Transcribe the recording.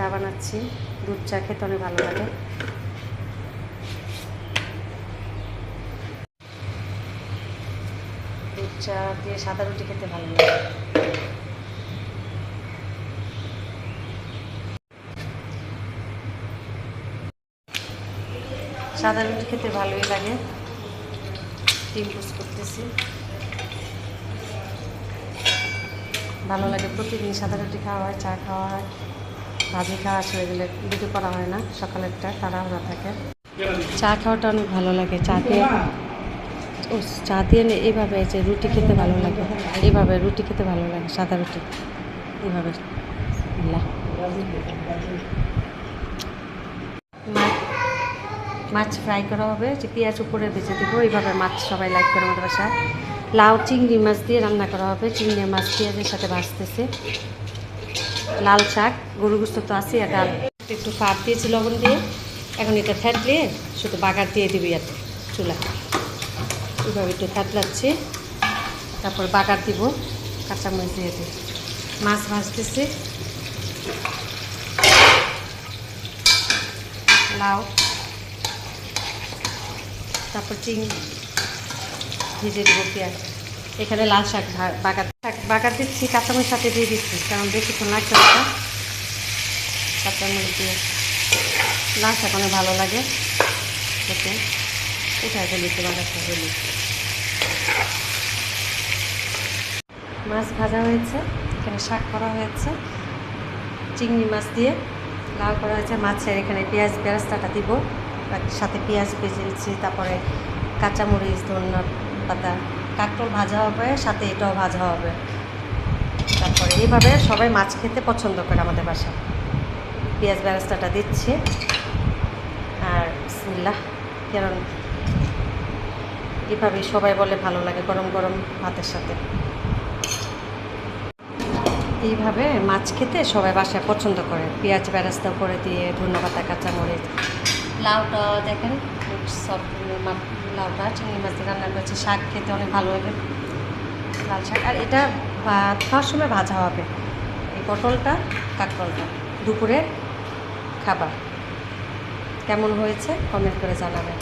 চা বানাচ্ছি। দুধ চা খেতে অনেক ভালো লাগে। দুধ চা দিয়ে সাদা রুটি খেতে ভালো লাগে। সাদা রুটি খেতে ভালোই লাগে। ডিম পুষ করতেছি। ভালো লাগে প্রতিদিন সাদা রুটি খাওয়া হয়, চা খাওয়া হয়। ভাজি খাওয়া আসলে গেলে রুটি করা হয় না সকালেরটা তাড়াহুড়া থাকে। চা খাওয়াটা অনেক ভালো লাগে, চা দিয়ে ও চা দিয়ে এইভাবে যে রুটি খেতে ভালো লাগে এইভাবে রুটি খেতে ভালো লাগে, সাদা রুটি এইভাবে মাছ ফ্রাই করা হবে, যে পেঁয়াজ উপরে ভেজে দেবো, এইভাবে মাছ সবাই লাইক করে আমাদের বাসায়। লাউ, চিংড়ি মাছ দিয়ে রান্না করা হবে, চিংড়ি মাছ পেঁয়াজের সাথে ভাজতেছে। লাল শাক গরু গুস্ত তো আছে আর ডাল একটু ফাট দিয়েছি লবণ দিয়ে। এখন এটা ফ্যাটলে শুধু বাগার দিয়ে দিবি এত চুলা। এইভাবে একটু ফ্যাটলাচ্ছি তারপর বাগার দিব, কাঁচামরিচ দিয়ে দিই মাছ ভাজতেছি। লাউ। তারপর চিংড়ি। ভেজে দেবো পেঁয়াজ। এখানে লাল শাক, বাগার শাক, বাগার দিচ্ছি, কাঁচামরিচ সাথে দিয়ে দিচ্ছি, কারণ বেশিক্ষণ লাগছে এটা। কাঁচামরিচ দিয়ে লাল শাক অনেক ভালো লাগে। দেখুন, কোথায় গেলিতে বাগারটা গেলি মাছ ভাজা হয়েছে, এখানে শাক করা হয়েছে। চিংড়ি মাছ দিয়ে লাল করা হয়েছে। মাছের এখানে পেঁয়াজ বেরাস্তাটা দিব সাথে পেঁয়াজ ভেজে তারপরে কাঁচামরিচ, ধনিয়া পাতা। কাঁকরোল ভাজা হবে, সাথে এটাও ভাজা হবে। তারপরে এইভাবে সবাই মাছ খেতে পছন্দ করে আমাদের বাসায়। পেঁয়াজ বেরাস্তাটা দিচ্ছি। আর বিসমিল্লাহ। কারণ এভাবেই সবাই বলে ভালো লাগে গরম গরম ভাতের সাথে। এইভাবে মাছ খেতে সবাই বাসায় পছন্দ করে। পেঁয়াজ বেরাস্তা করে দিয়ে ধন্যবাদ, কাঁচামরিচ। লাউটা দেখেন। সব লাউটা চিংড়ি মাছ দিয়ে রান্না করেছি। শাক খেতে অনেক ভালো হবে লাল শাক। আর এটা খাওয়ার সময় ভাজা হবে। এই পটলটা, কাকরলটা দুপুরে খাবার। কেমন হয়েছে? কমেন্ট করে জানাবেন।